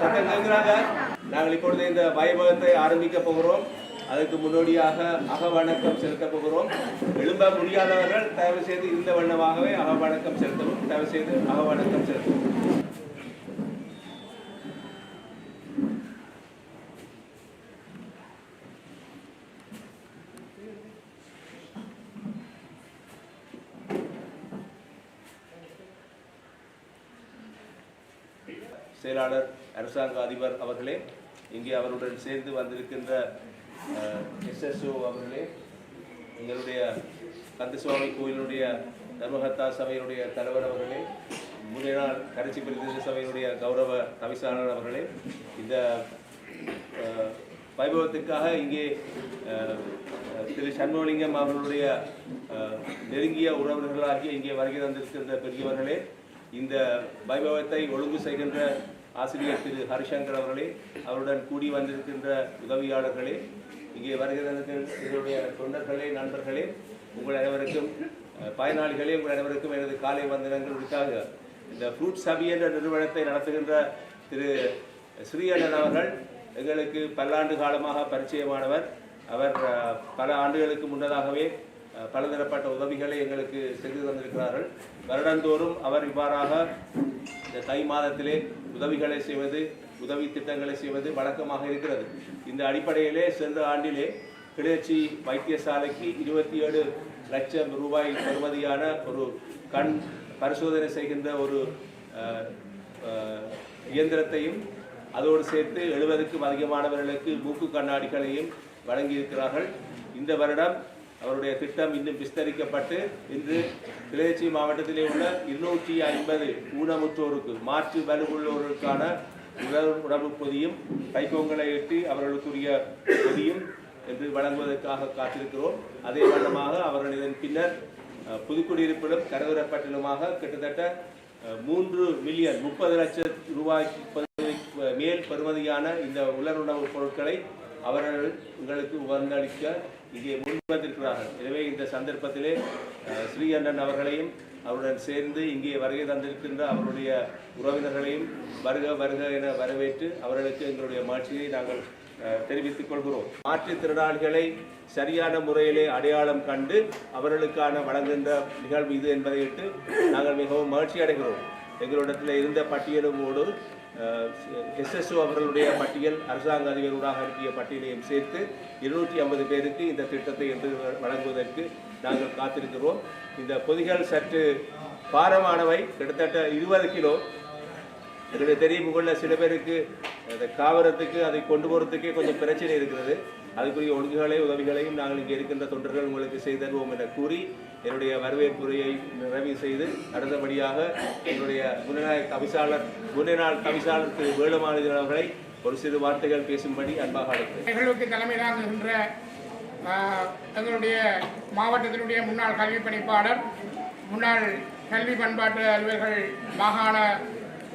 சட்டம் கேட்கிறாங்க நாங்கள் இப்பொழுது இந்த வைபவத்தை ஆரம்பிக்க போகிறோம். அதுக்கு முன்னோடியாக அகவணக்கம் செலுத்த போகிறோம். எழும்ப முடியாதவர்கள் தயவு செய்து இந்த வண்ணமாகவே அகவணக்கம் செலுத்தவும் தயவு செய்து அகவணக்கம் செலுத்தவும். செயலாளர் அரசாங்க அதிபர் அவர்களே இங்கே அவருடன் சேர்ந்து வந்திருக்கின்ற எஸ்எஸ்ஓ அவர்களே எங்களுடைய கந்தசுவாமி கோயிலுடைய தர்மகத்தா சபையினுடைய தலைவர் அவர்களே முந்தைய நாள் கரைச்சி பிரதேச சபையினுடைய கௌரவ தவிசாளர் அவர்களே இந்த அஹ், வைபவத்திற்காக இங்கே திரு சண்முகலிங்கம் அவர்களுடைய நெருங்கிய உறவினர்களாகிய இங்கே வருகை தந்திருக்கின்ற பெரியவர்களே இந்த வைபவத்தை ஒழுங்கு செய்கின்ற ஆசிரியர் திரு ஹரிசங்கர் அவர்களே அவருடன் கூடி வந்திருக்கின்ற உதவியாளர்களே இங்கே வருகை தொண்டர்களே நண்பர்களே உங்கள் அனைவருக்கும் பயனாளிகளே உங்கள் அனைவருக்கும் எனது காலை வந்தனங்கள் உரித்தாக இந்த ஃப்ரூட் சபி என்ற நிறுவனத்தை நடத்துகின்ற திரு ஸ்ரீஅண்ணன் அவர்கள் எங்களுக்கு பல்லாண்டு காலமாக பரிச்சயமானவர். அவர் பல ஆண்டுகளுக்கு முன்னதாகவே பலதரப்பட்ட உதவிகளை எங்களுக்கு செய்து தந்திருக்கிறார்கள். வருடந்தோறும் அவர் இவ்வாறாக இந்த தை மாதத்திலே உதவிகளை செய்வது உதவி திட்டங்களை செய்வது வழக்கமாக இருக்கிறது. இந்த அடிப்படையிலே சென்ற ஆண்டிலே கிளர்ச்சி வைத்தியசாலைக்கு இருபத்தி ஏழு லட்சம் ரூபாய் பெறுமதியான ஒரு கண் பரிசோதனை செய்கின்ற ஒரு இயந்திரத்தையும் அதோடு சேர்த்து எழுபதுக்கும் அதிகமானவர்களுக்கு மூக்கு கண்ணாடிகளையும் வழங்கியிருக்கிறார்கள். இந்த வருடம் அவருடைய திட்டம் இன்னும் விஸ்தரிக்கப்பட்டு இன்று கிளர்ச்சி மாவட்டத்திலே உள்ள இருநூற்றி ஐம்பது ஊனமுற்றோருக்கு மாற்று வலுவுள்ளோருக்கான உடல் உணவு பொதியும் கைக்கோங்களை எட்டி அவர்களுக்குரிய பொதியும் என்று வழங்குவதற்காக காத்திருக்கிறோம். அதே வண்ணமாக அவர்கள் இதன் பின்னர் புதுக்குடியிருப்பிலும் கரகுரப்பட்டிலுமாக கிட்டத்தட்ட மூன்று மில்லியன் முப்பது லட்சம் ரூபாய் மேல் பெறுமதியான இந்த உலர் உணவுப் பொருட்களை அவர்கள் உங்களுக்கு வந்தளிக்க இங்கே முன்வந்திருக்கிறார்கள். எனவே இந்த சந்தர்ப்பத்திலே ஸ்ரீ அண்ணன் அவர்களையும் அவருடன் சேர்ந்து இங்கே வருகை தந்திருக்கின்ற அவருடைய உறவினர்களையும் வருக வருக என வரவேற்று அவர்களுக்கு எங்களுடைய மகிழ்ச்சியை நாங்கள் தெரிவித்துக் கொள்கிறோம். மாற்றுத்திறனாளிகளை சரியான முறையிலே அடையாளம் கண்டு அவர்களுக்கான வழங்குகின்ற நிகழ்வு இது என்பதையிட்டு நாங்கள் மிகவும் மகிழ்ச்சி அடைகிறோம் எங்களிடத்தில் இருந்த பட்டியலோடு எஸ்எஸ்ஓ அவர்களுடைய பட்டியல் அரசாங்க அதிபர்களாக அனுப்பிய பட்டியலையும் சேர்த்து இருநூற்றி ஐம்பது பேருக்கு இந்த திட்டத்தை என்று வழங்குவதற்கு நாங்கள் காத்திருக்கிறோம். இந்த பொதிகள் சற்று பாரமானவை கிட்டத்தட்ட இருபது கிலோ. எங்களுக்கு தெரியும் உள்ள சில பேருக்கு அந்த காவரத்துக்கு அதை கொண்டு போகிறதுக்கே கொஞ்சம் பிரச்சனை இருக்கிறது. அதுக்குரிய ஒழுங்குகளை உதவிகளையும் நாங்கள் இங்கே இருக்கின்ற தொண்டர்கள் உங்களுக்கு செய்தருவோம் என கூறி என்னுடைய வரவேற்புரையை நிறைவு செய்து அடுத்தபடியாக என்னுடைய முன்னநாயக தவிசாளர் முன்னநாள் தவிசாளர் திரு வேலுமாநிதன் அவர்களை ஒரு சிறு வார்த்தைகள் பேசும்படி அன்பாக அழைக்கிறேன். நிகழ்வுக்கு எங்களுடைய மாவட்டத்தினுடைய முன்னாள் கல்வி பணிப்பாளர் முன்னாள் கல்வி பண்பாட்டு அலுவலர்கள் மாகாண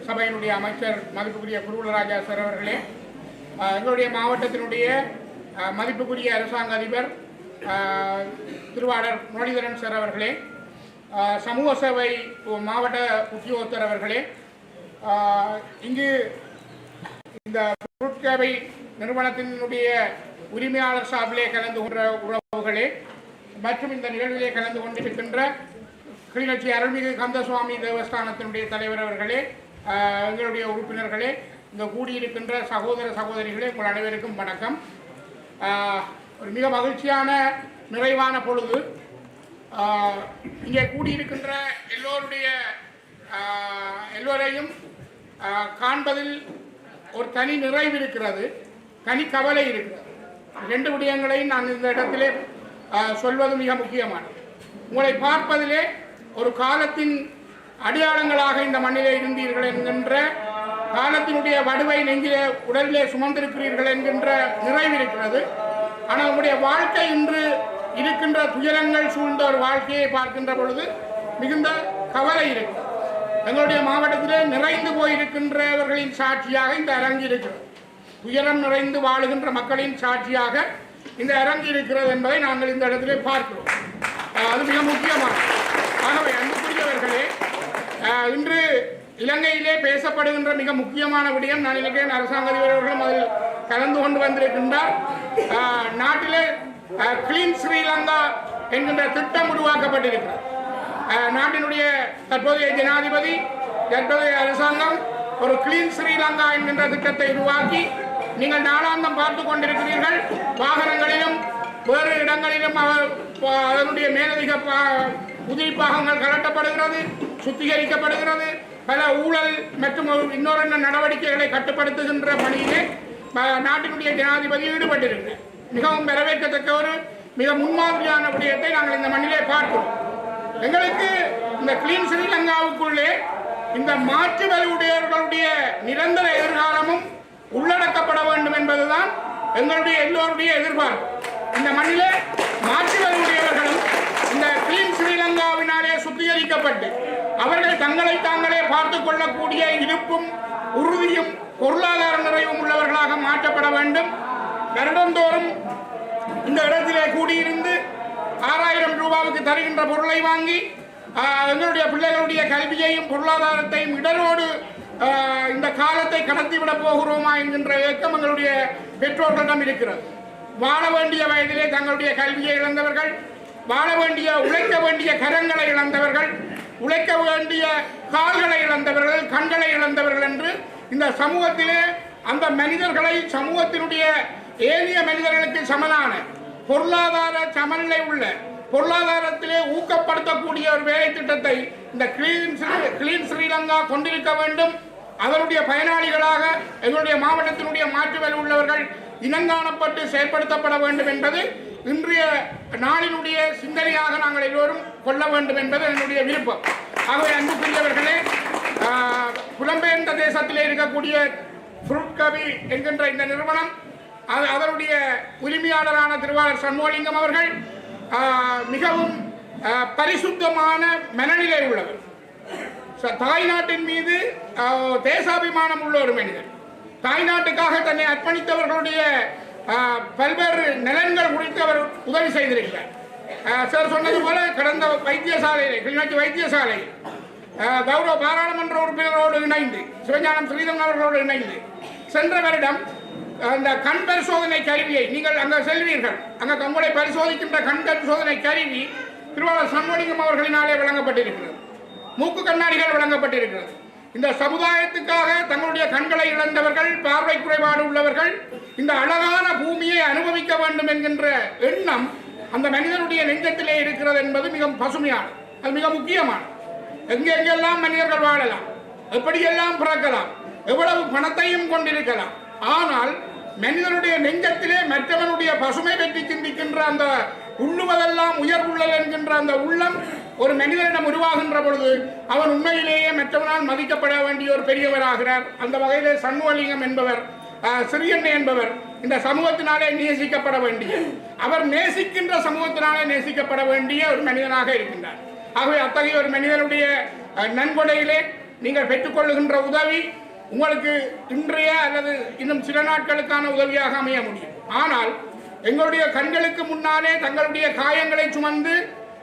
சபையினுடைய அமைச்சர் மதிப்புக்குரிய குருகுலராஜா சார் அவர்களே எங்களுடைய மாவட்டத்தினுடைய மதிப்புக்குரிய அரசாங்க அதிபர் திருவாளர் முரளிதரன் சார் அவர்களே சமூக சேவை மாவட்ட உத்தியோகத்தர் அவர்களே இங்கு இந்த பொருட்சேவை நிறுவனத்தினுடைய உரிமையாளர் சார்பிலே கலந்து கொண்ட உறவுகளே மற்றும் இந்த நிகழ்விலே கலந்து கொண்டிருக்கின்ற கிளிநொச்சி அருள்மிகு கந்தசுவாமி தேவஸ்தானத்தினுடைய தலைவர் அவர்களே எங்களுடைய உறுப்பினர்களே இந்த கூடியிருக்கின்ற சகோதர சகோதரிகளே உங்கள் அனைவருக்கும் வணக்கம். ஒரு மிக மகிழ்ச்சியான நிறைவான பொழுது. இங்கே கூடியிருக்கின்ற எல்லோருடைய எல்லோரையும் காண்பதில் ஒரு தனி நிறைவு இருக்கிறது தனி கவலை இருக்கிறது. ரெண்டு விடயங்களையும் நான் இந்த இடத்திலே சொல்வது மிக முக்கியமானது. உங்களை பார்ப்பதிலே ஒரு காலத்தின் அடையாளங்களாக இந்த மண்ணிலே இருந்தீர்கள் என்கின்ற காலத்தினுடைய வடுவை நெஞ்சிலே உடலிலே சுமந்திருக்கிறீர்கள் என்கின்ற நிறைவு இருக்கிறது. ஆனால் உங்களுடைய வாழ்க்கை இன்று இருக்கின்ற துயரங்கள் சூழ்ந்த ஒரு வாழ்க்கையை பார்க்கின்ற பொழுது மிகுந்த கவலை இருக்கு. எங்களுடைய மாவட்டத்திலே நிறைந்து போயிருக்கின்றவர்களின் சாட்சியாக இந்த அரங்கு இருக்கிறது. துயரம் நிறைந்து வாழுகின்ற மக்களின் சாட்சியாக இந்த அரங்கு இருக்கிறது என்பதை நாங்கள் இந்த இடத்திலே பார்க்கிறோம். அது மிக முக்கியமானது. ஆகவே அன்புக்குரியவர்களே இன்று இலங்கையிலே பேசப்படுகின்ற மிக முக்கியமான விடயம் நான் நினைக்கிறேன் அரசாங்க அதிபர் அவர்களும் அதில் கலந்து கொண்டு வந்திருக்கின்றார். நாட்டிலே கிளீன் ஸ்ரீலங்கா என்கின்ற திட்டம் உருவாக்கப்பட்டிருக்கிறது. நாட்டினுடைய தற்போதைய ஜனாதிபதி தற்போதைய அரசாங்கம் ஒரு கிளீன் ஸ்ரீலங்கா என்கின்ற திட்டத்தை உருவாக்கி நீங்கள் நாளாந்தம் பார்த்து கொண்டிருக்கிறீர்கள். வாகனங்களிலும் வேறு இடங்களிலும் அவர் அதனுடைய மேலதிக ப- உதிரி பாகங்கள் கலட்டப்படுகிறது சுத்திகரிக்கப்படுகிறது. பல ஊழல் மற்றும் ஒரு இன்னொரு நடவடிக்கைகளை கட்டுப்படுத்துகின்ற பணியிலே நாட்டினுடைய ஜனாதிபதி ஈடுபட்டிருக்கிறார். மிகவும் வரவேற்கத்தக்க ஒரு மிக முன்மாதிரியான விடயத்தை நாங்கள் இந்த மண்ணிலே பார்க்கிறோம். எங்களுக்கு இந்த கிளீன் ஸ்ரீலங்காவுக்குள்ளே இந்த மாற்று வலுவுடையவர்களுடைய நிரந்தர எதிர்காலமும் உள்ளடக்கப்பட வேண்டும் என்பதுதான் எங்களுடைய எல்லோருடைய எதிர்பார்ப்பு. இந்த மண்ணிலே மாற்று வலுவுடையவர்களும் இந்த கிளீன் ஸ்ரீலங்காவினாலே சுத்திகரிக்கப்பட்டு அவர்கள் தங்களை தாங்களே பார்த்துக் கொள்ளக்கூடிய இருப்பும் உறுதியும் பொருளாதார நிறைவும் உள்ளவர்களாக மாற்றப்பட வேண்டும். வருடந்தோறும் இந்த இடத்திலே கூடியிருந்து ஆறாயிரம் ரூபாவுக்கு தருகின்ற பொருளை வாங்கி எங்களுடைய பிள்ளைகளுடைய கல்வியையும் பொருளாதாரத்தையும் இடரோடு இந்த காலத்தை கடத்திவிட போகிறோமா என்கின்ற இயக்கம் எங்களுடைய பெற்றோர்களிடம் இருக்கிறது. வாழ வேண்டிய வயதிலே தங்களுடைய கல்வியை இழந்தவர்கள் வாழ வேண்டிய உழைக்க வேண்டிய கரங்களை இழந்தவர்கள் உழைக்க வேண்டிய கால்களை இழந்தவர்கள் கண்களை இழந்தவர்கள் என்று இந்த சமூகத்திலே அந்த மனிதர்களை சமூகத்தினுடைய ஏனைய மனிதர்களுக்கு சமனான பொருளாதார சமநிலை உள்ள பொருளாதாரத்திலே ஊக்கப்படுத்தக்கூடிய ஒரு வேலை திட்டத்தை இந்த கிளீன் கிளீன் ஸ்ரீலங்கா கொண்டிருக்க வேண்டும். அதனுடைய பயனாளிகளாக எங்களுடைய மாவட்டத்தினுடைய மாற்று வேலை உள்ளவர்கள் இனங்காணப்பட்டு செயற்படுத்தப்பட வேண்டும் என்பது இன்றைய நாளினுடைய சிந்தனையாக நாங்கள் எல்லோரும் கொள்ள வேண்டும் என்பது என்னுடைய விருப்பம். ஆகவே அன்புக்குரியவர்களே ஆஹ், புலம்பெயர்ந்த தேசத்திலே இருக்கக்கூடிய ஃப்ரூட் கவி என்கின்ற இந்த நிறுவனம் அது அதனுடைய உரிமையாளரான திருவாளர் சண்முகலிங்கம் அவர்கள் மிகவும் பரிசுத்தமான மனநிலை உள்ளவர். ச- தாய்நாட்டின் மீது தேசாபிமானம் உள்ள ஒரு மனிதர். தாய்நாட்டுக்காக தன்னை அர்ப்பணித்தவர்களுடைய பல்வேறு நலன்கள் குறித்து அவர் உதவி செய்திருக்கிறார். சார் சொன்னது போல கடந்த வைத்தியசாலையில் கிளிநொச்சி வைத்தியசாலை கௌரவ பாராளுமன்ற உறுப்பினரோடு இணைந்து சிவஞானம் ஸ்ரீதரன் அவர்களோடு இணைந்து சென்ற வருடம் அந்த கண் பரிசோதனை கருவியை நீங்கள் அங்கே செல்வீர்கள். அங்கே உங்களை பரிசோதிக்கின்ற கண் பரிசோதனை கருவி திருவாளர் சண்முகம் அவர்களினாலே வழங்கப்பட்டிருக்கிறது. மூக்கு கண்ணாடிகள் வழங்கப்பட்டிருக்கிறது. இந்த சமுதாயத்துக்காக தங்களுடைய கண்களை இழந்தவர்கள் பார்வை குறைபாடு உள்ளவர்கள் இந்த அழகான பூமியை அனுபவிக்க வேண்டும் என்கின்ற எண்ணம் அந்த மனிதனுடைய நெஞ்சத்திலே இருக்கிறது என்பது மிக பசுமையானது. அது மிக முக்கியமானது. எங்கெங்கெல்லாம் மனிதர்கள் வாழலாம் எப்படியெல்லாம் பிறக்கலாம் எவ்வளவு பணத்தையும் கொண்டிருக்கலாம். ஆனால் மனிதனுடைய நெஞ்சத்திலே மற்றவனுடைய பசுமை பற்றி சிந்திக்கின்ற அந்த உள்ளுவதெல்லாம் உயர்வுள்ளல் என்கின்ற அந்த உள்ளம் ஒரு மனிதனிடம் உருவாகின்ற பொழுது அவன் உண்மையிலேயே மற்றவனால் மதிக்கப்பட வேண்டிய ஒரு பெரியவராகிறார். அந்த வகையிலே சண்முகலிங்கம் என்பவர் சிறியண்ணை என்பவர் இந்த சமூகத்தினாலே நேசிக்கப்பட வேண்டிய அவர் நேசிக்கின்ற சமூகத்தினாலே நேசிக்கப்பட வேண்டிய ஒரு மனிதனாக இருக்கின்றார். ஆகவே அத்தகைய ஒரு மனிதனுடைய நன்கொடையிலே நீங்கள் பெற்றுக்கொள்ளுகின்ற உதவி உங்களுக்கு இன்றைய அல்லது இன்னும் சில நாட்களுக்கான உதவியாக அமைய முடியும். ஆனால் எங்களுடைய கண்களுக்கு முன்னாலே தங்களுடைய காயங்களை சுமந்து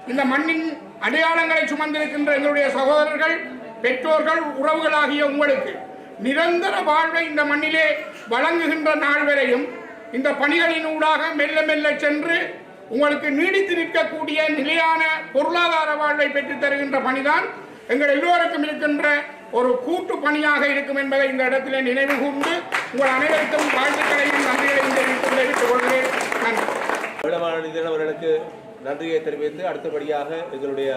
இந்த மண்ணின் அடையாளங்களை சுமந்திருக்கின்ற எங்களுடைய சகோதரர்கள் பெற்றோர்கள் உறவுகளாகிய உங்களுக்கு நிரந்தர வாழ்வை இந்த மண்ணிலே வழங்குகின்ற நாள் வரையும் இந்த பணிகளின் ஊடாக மெல்ல மெல்ல சென்று உங்களுக்கு நீடித்து நிற்கக்கூடிய நிலையான பொருளாதார வாழ்வை பெற்றுத் தருகின்ற பணிதான் எங்கள் எல்லோருக்கும் இருக்கின்ற ஒரு கூட்டு பணியாக இருக்கும் என்பதை இந்த இடத்திலே நினைவு கூர்ந்து உங்கள் அனைவருக்கும் வாழ்த்துக்களையும் நன்றிகளையும் தெரிவித்து தெரிவித்துக் கொள்கிறேன். நன்றி வேளமாநிதியன் அவர்களுக்கு நன்றியை தெரிவித்து அடுத்தபடியாக எங்களுடைய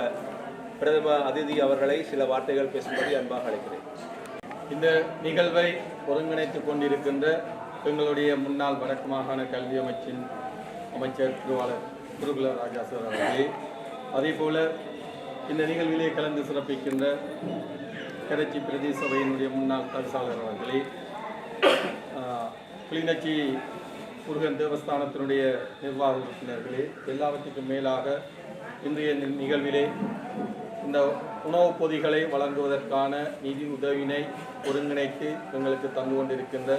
பிரதம அதிதி அவர்களை சில வார்த்தைகள் பேசும்படி அன்பாக அழைக்கிறேன். இந்த நிகழ்வை ஒருங்கிணைத்துக் கொண்டிருக்கின்ற எங்களுடைய முன்னாள் வடக்கு மாகாண கல்வி அமைச்சின் அமைச்சர் திருவாளர் குருகுல ராஜாசர் அவர்களே அவர்களே அதேபோல இந்த நிகழ்விலே கலந்து சிறப்பிக்கின்ற கரைச்சி பிரதேச சபையினுடைய முன்னாள் தவிசாளர் அவர்களே கிளிநொச்சி முருகன் தேவஸ்தானத்தினுடைய நிர்வாக உறுப்பினர்களே எல்லாவற்றுக்கும் மேலாக இன்றைய நிகழ்விலே இந்த உணவுப் பொதிகளை வழங்குவதற்கான நிதி உதவினை ஒருங்கிணைத்து எங்களுக்கு தந்து கொண்டிருக்கின்ற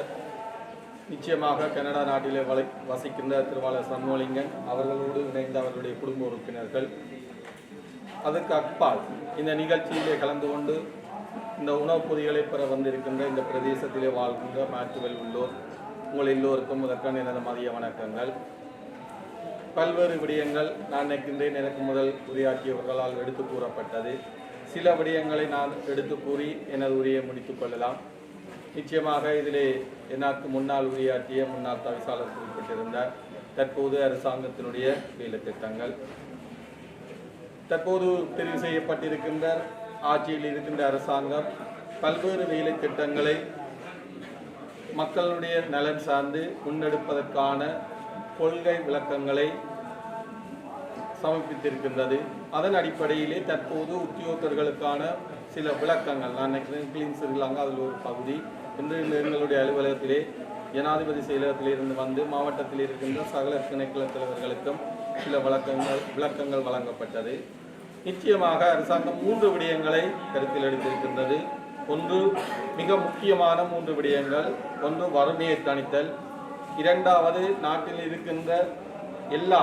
நிச்சயமாக கனடா நாட்டிலே வலை வசிக்கின்ற திருவாளர் சண்முகலிங்கன் அவர்களோடு இணைந்த அவர்களுடைய குடும்ப உறுப்பினர்கள். அதற்கு அப்பால் இந்த நிகழ்ச்சியிலே கலந்து கொண்டு இந்த உணவுப் பொதிகளை பெற வந்திருக்கின்ற இந்த பிரதேசத்திலே வாழ்கின்ற மாற்றுவல் உள்ளோர் உங்கள் எல்லோருக்கும் முதற்கான எனது மதிய வணக்கங்கள். பல்வேறு விடயங்கள் நான் நினைக்கின்றேன். எனக்கு முதல் உரையாற்றியவர்களால் எடுத்து கூறப்பட்டது. சில விடயங்களை நான் எடுத்து கூறி எனது உரையை முடித்துக் கொள்ளலாம். நிச்சயமாக இதிலே எனக்கு முன்னால் உரையாற்றிய முன்னாள் தவிசாளர் குறிப்பிட்டிருந்தார். தற்போது அரசாங்கத்தினுடைய வேலை திட்டங்கள். தற்போது தெரிவு செய்யப்பட்டிருக்கின்ற ஆட்சியில் இருக்கின்ற அரசாங்கம் பல்வேறு வேலை திட்டங்களை மக்களுடைய நலன் சார்ந்து முன்னெடுப்பதற்கான கொள்கை விளக்கங்களை சமர்ப்பித்திருக்கின்றது. அதன் அடிப்படையிலே தற்போது உத்தியோகத்தர்களுக்கான சில விளக்கங்கள். நான் நினைக்கிறேன் கிளீன் அதில் ஒரு பகுதி. இன்று இந்த எங்களுடைய அலுவலகத்திலே ஜனாதிபதி செயலகத்திலிருந்து வந்து மாவட்டத்தில் இருக்கின்ற சகல திணைக்கள தலைவர்களுக்கும் சில விளக்கங்கள் விளக்கங்கள் வழங்கப்பட்டது. நிச்சயமாக அரசாங்கம் மூன்று விடயங்களை கருத்தில் எடுத்திருக்கின்றது. ஒன்று மிக முக்கியமான மூன்று விடயங்கள். ஒன்று வறுமையை தணித்தல். இரண்டாவது நாட்டில் இருக்கின்ற எல்லா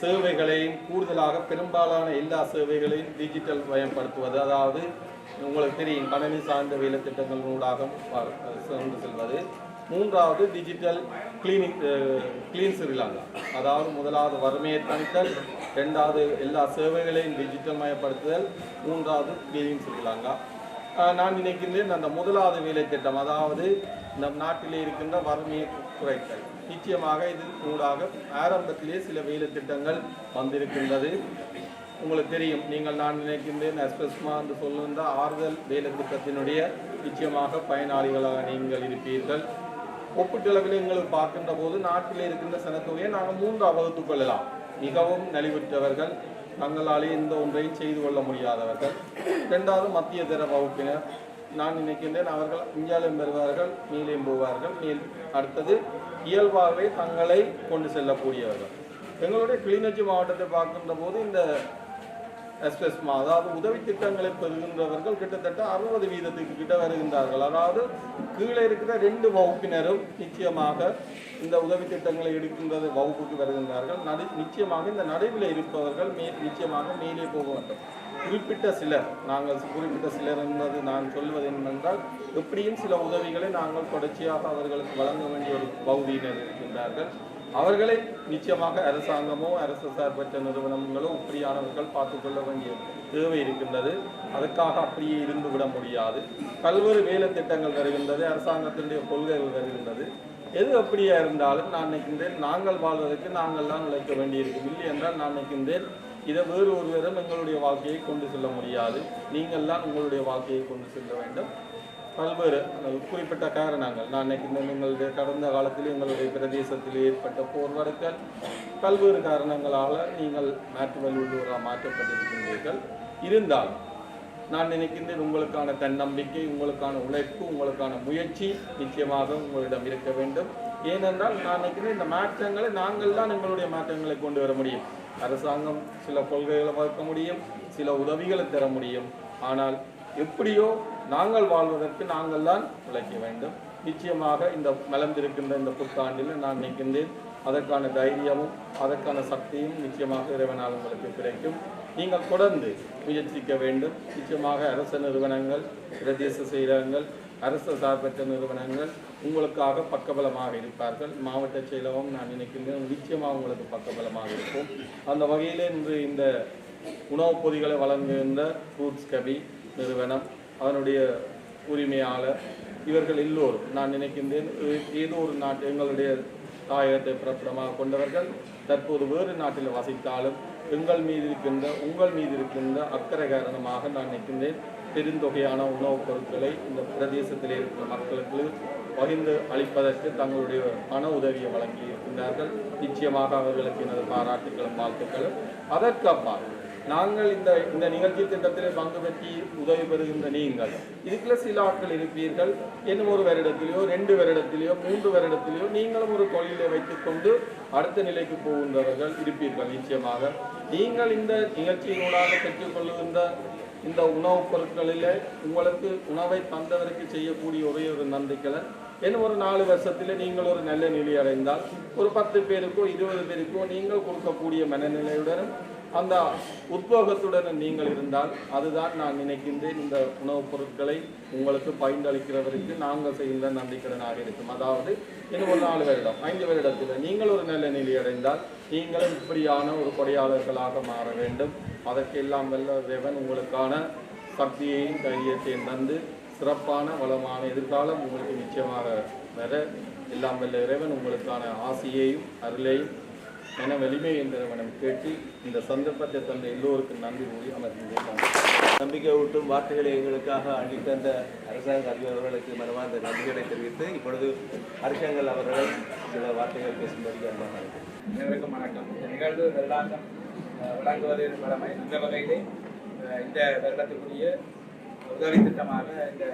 சேவைகளையும் கூடுதலாக பெரும்பாலான எல்லா சேவைகளையும் டிஜிட்டல் மயப்படுத்துவது அதாவது உங்களுக்கு தெரியும் கணனி சார்ந்த வேலை திட்டங்களூடாக சென்று செல்வது. மூன்றாவது டிஜிட்டல் கிளீனிக் கிளீன் ஸ்ரீலங்கா அதாவது முதலாவது வறுமையை தணித்தல் ரெண்டாவது எல்லா சேவைகளையும் டிஜிட்டல் மயப்படுத்துதல் மூன்றாவது கிளீன் ஸ்ரீலங்கா நான் நினைக்கின்றேன் அந்த முதலாவது வேலை திட்டம் அதாவது நம் நாட்டிலே இருக்கின்ற வறுமையை குறைத்தல். நிச்சயமாக இது ஊடாக ஆரம்பத்திலே சில வேலை திட்டங்கள் வந்திருக்கின்றது. உங்களுக்கு தெரியும். நீங்கள் நான் நினைக்கின்றேன் எஸ்பிரஸ்மா என்று சொல்லுகின்ற ஆறுதல் வேலை திட்டத்தினுடைய நிச்சயமாக பயனாளிகளாக நீங்கள் இருப்பீர்கள். ஒப்பீட்டளவில் எங்களுக்கு பார்க்கின்ற போது நாட்டில் இருக்கின்ற சனத்தொகையை நாங்கள் மூன்று வகுத்துக் கொள்ளலாம். மிகவும் நலிவுற்றவர்கள். தங்களாலே எந்த ஒன்றையும் செய்து கொள்ள முடியாதவர்கள். இரண்டாவது மத்திய தர வகுப்பினர். நான் நினைக்கின்றேன் அவர்கள் இந்தியாவிலும் பெறுவார்கள் மேலேயும் போவார்கள். மேல் அடுத்தது இயல்பாகவே தங்களை கொண்டு செல்லக்கூடியவர்கள். எங்களுடைய கிளிநொச்சி மாவட்டத்தை பார்க்கின்ற போது இந்த எஸ்எஸ்மா அதாவது உதவி திட்டங்களை பெறுகின்றவர்கள் கிட்டத்தட்ட அறுபது வீதத்துக்கு கிட்ட வருகின்றார்கள். அதாவது கீழே இருக்கிற ரெண்டு வகுப்பினரும் நிச்சயமாக இந்த உதவி திட்டங்களை எடுக்கின்றது வகுப்புக்கு வருகின்றார்கள். நடு நிச்சயமாக இந்த நடுவில் இருப்பவர்கள் மே நிச்சயமாக மேலே போக வேண்டும். குறிப்பிட்ட சிலர் நாங்கள் குறிப்பிட்ட சிலர் என்பது நான் சொல்வது என்னென்றால் எப்படியும் சில உதவிகளை நாங்கள் தொடர்ச்சியாக அவர்களுக்கு வழங்க வேண்டிய ஒரு பகுதியினர் இருக்கின்றார்கள். அவர்களை நிச்சயமாக அரசாங்கமோ அரசு சார்பற்ற நிறுவனங்களோ இப்படியானவர்கள் பார்த்துக்கொள்ள வேண்டிய தேவை இருக்கின்றது. அதுக்காக அப்படியே இருந்து விட முடியாது. பல்வேறு வேலை திட்டங்கள் வருகின்றது அரசாங்கத்தினுடைய கொள்கைகள் வருகின்றது. எது அப்படியா இருந்தாலும் நான் நினைக்கின்றேன் நாங்கள் வாழ்வதற்கு நாங்கள் தான் உழைக்க வேண்டியிருக்கும். இல்லை என்றால் நான் நினைக்கின்றேன் இதை வேறு ஒருவரும் எங்களுடைய வாழ்க்கையை கொண்டு செல்ல முடியாது. நீங்கள் தான் உங்களுடைய வாழ்க்கையை கொண்டு செல்ல வேண்டும். பல்வேறு குறிப்பிட்ட காரணங்கள். நான் நினைக்கின்றேன் எங்களுடைய கடந்த காலத்தில் எங்களுடைய பிரதேசத்தில் ஏற்பட்ட போர் வரைக்கல் பல்வேறு காரணங்களால் நீங்கள் நாட்டுவல் உள்ளூராக மாற்றப்பட்டிருக்கின்றீர்கள் இருந்தாலும் நான் நினைக்கின்றேன் உங்களுக்கான தன்னம்பிக்கை உங்களுக்கான உழைப்பு உங்களுக்கான முயற்சி நிச்சயமாக உங்களிடம் இருக்க வேண்டும். ஏனென்றால் நான் நினைக்கிறேன் இந்த மாற்றங்களை நாங்கள் தான் எங்களுடைய மாற்றங்களை கொண்டு வர முடியும். அரசாங்கம் சில கொள்கைகளை வகுக்க முடியும் சில உதவிகளை தர முடியும். ஆனால் எப்படியோ நாங்கள் வாழ்வதற்கு நாங்கள் தான் உழைக்க வேண்டும். நிச்சயமாக இந்த மலர்ந்திருக்கின்ற இந்த புத்தாண்டில் நான் நிற்கின்றேன். அதற்கான தைரியமும் அதற்கான சக்தியும் நிச்சயமாக இறைவனால் உங்களுக்கு கிடைக்கும். நீங்கள் தொடர்ந்து முயற்சிக்க வேண்டும். நிச்சயமாக அரச நிறுவனங்கள் பிரதேச செயலகங்கள் அரசு சார்பற்ற நிறுவனங்கள் உங்களுக்காக பக்கபலமாக இருப்பார்கள். மாவட்ட செயலகம் நான் நினைக்கின்றேன். நிச்சயமாக உங்களுக்கு பக்கபலமாக இருக்கும். அந்த வகையில் இன்று இந்த உணவுப் பொதிகளை வழங்குகின்ற ஃப்ரூட்ஸ் கபி நிறுவனம் அதனுடைய உரிமையாளர் இவர்கள் எல்லோரும். நான் நினைக்கின்றேன் ஏதோ ஒரு நாட்டு எங்களுடைய தாயகத்தை பிரபலமாக கொண்டவர்கள் தற்போது வேறு நாட்டில் வசித்தாலும் எங்கள் மீது இருக்கின்ற உங்கள் மீது இருக்கின்ற அக்கறை காரணமாக நான் நினைக்கின்றேன் பெருந்தொகையான உணவுப் பொருட்களை இந்த பிரதேசத்தில் இருக்கிற மக்களுக்கு பகிர்ந்து அளிப்பதற்கு தங்களுடைய பண உதவியை வழங்கி இருக்கின்றார்கள் நிச்சயமாக அவர்களுக்கு எனது பாராட்டுகளும் வாழ்த்துக்களும். அதற்கு அப்பால் நாங்கள் இந்த இந்த நிகழ்ச்சி திட்டத்தில் பங்கு பெற்றி உதவி பெறுகின்ற நீங்கள். இதுக்குள்ள சில ஆட்கள் இருப்பீர்கள். இன்னும் ஒரு வருடத்திலேயோ ரெண்டு வருடத்திலேயோ மூன்று வருடத்திலேயோ நீங்களும் ஒரு தொழிலை வைத்துக்கொண்டு அடுத்த நிலைக்கு போகின்றவர்கள் இருப்பீர்கள் நிச்சயமாக. நீங்கள் இந்த நிகழ்ச்சியினூடாக பெற்றுக்கொள்ளுகின்ற இந்த உணவுப் பொருட்களில் உங்களுக்கு உணவை தந்தவருக்கு செய்யக்கூடிய ஒரே ஒரு நன்றிக்கலை இன்னும் ஒரு நாலு வருஷத்தில் நீங்கள் ஒரு நல்ல நிலை அடைந்தால் ஒரு பத்து பேருக்கோ இருபது பேருக்கோ நீங்கள் கொடுக்கக்கூடிய மனநிலையுடனும் அந்த உத்வேகத்துடன் நீங்கள் இருந்தால் அதுதான் நான் நினைக்கின்றேன். இந்த உணவுப் பொருட்களை உங்களுக்கு பயனளிக்கிறவருக்கு நாங்கள் செய்கின்ற நம்பிக்கிறனாக இருக்கும். அதாவது இன்னும் ஒரு நாலு வருடம் ஐந்து வருடத்தில் நீங்கள் ஒரு நல்ல நிலை அடைந்தால் நீங்களும் இப்படியான ஒரு கொடையாளர்களாக மாற வேண்டும். அதற்கெல்லாம் வல்ல தேவன் உங்களுக்கான சக்தியையும் தைரியத்தையும் தந்து சிறப்பான வளமான எதிர்காலம் உங்களுக்கு நிச்சயமாக வர. எல்லாம் வல்ல இறைவன் உங்களுக்கான ஆசையையும் அருளையும் மன வலிமை என்றவனம் கேட்டு இந்த சந்தர்ப்பத்தை தந்த எல்லோருக்கும் நன்றி கூறி அமர்கின்றேன் நம்பிக்கை ஊட்டும் வார்த்தைகளை எங்களுக்காக அளித்தந்த அரசாங்க அதிபர்களுக்கு மனமார்ந்த நன்றிகளை தெரிவித்து இப்பொழுது அரசாங்கல் அவர்களை சில வார்த்தைகள் பேசும்படி அன்பாக அழைக்கிறேன். அனைவருக்கும் வணக்கம் இந்த நிகழ்வு வெள்ளாட்டம் அஹ், வழங்குவது வழமை அந்த வகையிலே இந்த வருடத்துக்குரிய உதவி திட்டமாக இந்த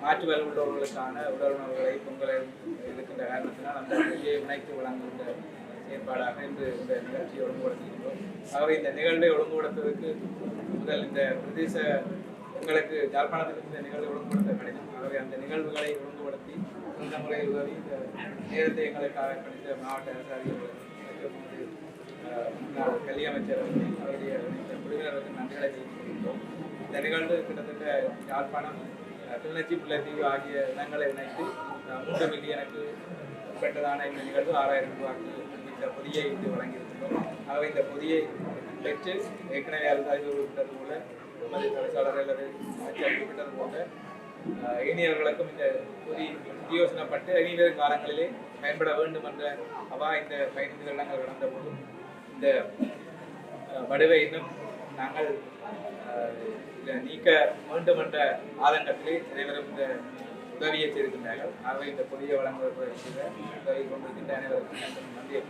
மாற்று வலு உள்ளவர்களுக்கான உடல் உணவுகளை பொங்கலை இருக்கின்ற காரணத்தினால் அந்த நிதியை இணைத்து வழங்குகின்ற ஏற்பாடாக இன்று இந்த நிகழ்ச்சியை ஒழுங்குபடுத்துகின்றோம் ஆகவே இந்த நிகழ்வை ஒழுங்குபடுத்துவதற்கு முதல் இந்த பிரதேச உங்களுக்கு யாழ்ப்பாணத்தில் இந்த நிகழ்வை ஒழுங்குபடுத்த கடிதம். ஆகவே அந்த நிகழ்வுகளை ஒழுங்குபடுத்தி இந்த முறையில் உதவி இந்த நேரத்தை எங்களுக்காக கணித்த மாவட்ட அதிகாரிகள் வந்து, முன்னாள் கல்வி அமைச்சர் அவருடைய இந்த குழுவினருக்கு நன்றிகளை தெரிவித்துள்ளோம் இந்த நிகழ்வு கிட்டத்தட்ட யாழ்ப்பாணம் அஹ், கிளிநொச்சி பிள்ளைத்தீவு ஆகிய இடங்களை இணைத்து மூன்று மில்லியனுக்கு பெற்றதான இந்த நிகழ்வு ஆறாயிரம் ரூபாய்க்கு இந்த பொதியை இன்று வழங்கியிருக்கிறோம். ஆகவே இந்த பொதியை பெற்று ஏற்கனவே அதிகாரி குறிப்பிட்டது போல நமது தவிசாளர் அல்லது அமைச்சர் குறிப்பிட்டது போல அஹ், இந்த பொதி யோசனைப்பட்டு இனிவரும் காலங்களிலே பயன்பட வேண்டும் என்ற அவா இந்த பதினைந்து வருடங்கள் கடந்த போதும் இந்த வடுவை இன்னும் நாங்கள் நீக்க வேண்டும் என்ற ஆதங்கத்திலே அனைவரும் இந்த உதவியை செய்திருக்கின்றார்கள். ஆகவே இந்த புதிய வழங்குவதற்கு உதவி கொண்டிருக்கின்ற அனைவருக்கும் நன்றி- நன்றியை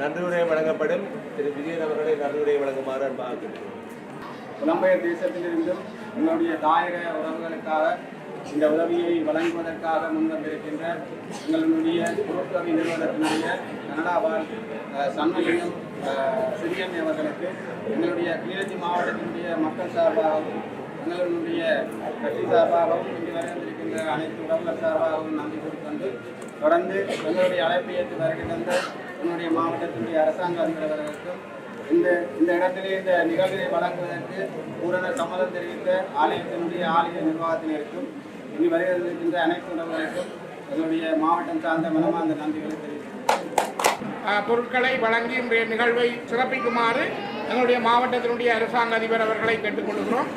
நன்றியுரை வழங்கப்படும் திரு விஜயன் அவர்களை நன்றியுரை வழங்குமாறு அன்பாக. புலம்பெயர் தேசத்திலிருந்தும் எங்களுடைய தாயக உறவுகளுக்காக இந்த உதவியை வழங்குவதற்காக முன்வந்திருக்கின்ற எங்களுடைய பொருட்தொகை நிறுவனத்தினுடைய கனடா வாழ் அஹ், சண்முகம் அஹ், சிறியன் அவர்களுக்கு எங்களுடைய கிளிநொச்சி மாவட்டத்தினுடைய மக்கள் சார்பாகவும் எங்களுடைய கட்சி சார்பாகவும் இங்கு வந்திருக்கின்ற அனைத்து உறவுகள் சார்பாகவும் நன்றி கொடுத்து தொடர்ந்து எங்களுடைய அழைப்பை ஏற்று வருகின்ற என்னுடைய மாவட்டத்தினுடைய அரசாங்க அதிபர்களுக்கும் இந்த இந்த இடத்திலே இந்த நிகழ்வை வழங்குவதற்கு பூரண சம்மதம் தெரிவித்த ஆலயத்தினுடைய ஆலய நிர்வாகத்தினருக்கும் இனி வருகின்ற அனைத்து உறவுகளுக்கும் எங்களுடைய மாவட்டம் சார்ந்த மனமார்ந்த நன்றிகளை தெரிவிக்கிறேன் பொருட்களை வழங்கி இன்றைய நிகழ்வை சிறப்பிக்குமாறு எங்களுடைய மாவட்டத்தினுடைய அரசாங்க அதிபர் அவர்களை கேட்டுக்கொள்கிறோம்.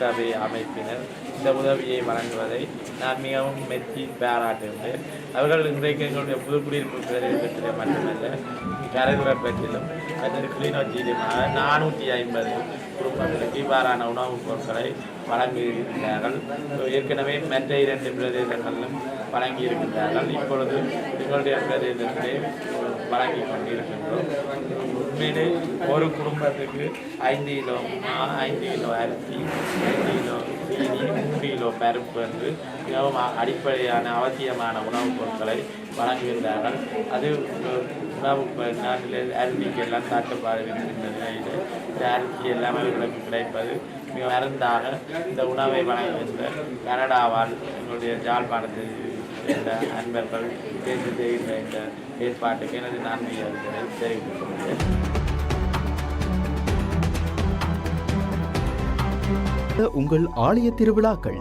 உதவி அமைப்பினர் இந்த உதவியை வழங்குவதை நான் மிகவும் மெச்சி பாராட்டுகின்றேன் அவர்கள் இன்றைக்கு எங்களுடைய புது குடியிருப்பு பிரதேசத்திலே மட்டுமல்ல கரைதுரப்பற்றிலும் அதற்கு கிளிநொச்சியிலுமாக நானூற்றி ஐம்பது குடும்பங்களுக்கு இவ்வாறான உணவுப் பொருட்களை வழங்கியிருக்கிறார்கள் ஏற்கனவே மற்ற இரண்டு பிரதேசங்களிலும் வழங்கி இருக்கின்றார்கள் இப்பொழுது எங்களுடைய பிரதேசத்திலே வழங்கி கொண்டிருக்கின்றோம். வீடு. ஒரு குடும்பத்துக்கு ஐந்து கிலோ மா ஐந்து கிலோ அரிசி ஐந்து கிலோ சீனி மூன்று கிலோ பருப்பு என்று மிகவும் அடிப்படையான அவசியமான உணவுப் பொருட்களை வழங்குகின்றார்கள். அது உணவு நாட்டில் அரிசிக்கு எல்லாம் தட்டுப்பாடு இருக்கின்ற நிலையில் இந்த அரிசி எல்லாம் அவர்களுக்கு கிடைப்பது மிக மருந்தாக இந்த உணவை வழங்குகின்ற கனடாவால் எங்களுடைய ஜாழ்ப்பாணத்தில் இந்த அன்பர்கள் சேர்ந்து செய்கின்ற இந்த ஏற்பாட்டுக்கு எனது நன்றியை தெரிவித்துக் கொள்கிறேன். உங்கள் ஆலய திருவிழாக்கள்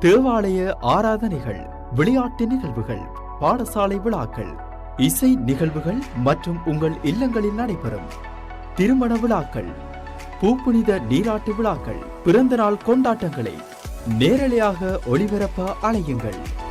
தேவாலய ஆராதனைகள் விளையாட்டு நிகழ்வுகள் பாடசாலை விழாக்கள் இசை நிகழ்வுகள் மற்றும் உங்கள் இல்லங்களில் நடைபெறும். திருமண விழாக்கள் பூப்புனித நீராட்டு விழாக்கள் பிறந்த நாள் கொண்டாட்டங்களை நேரலையாக ஒளிபரப்ப அலையுங்கள்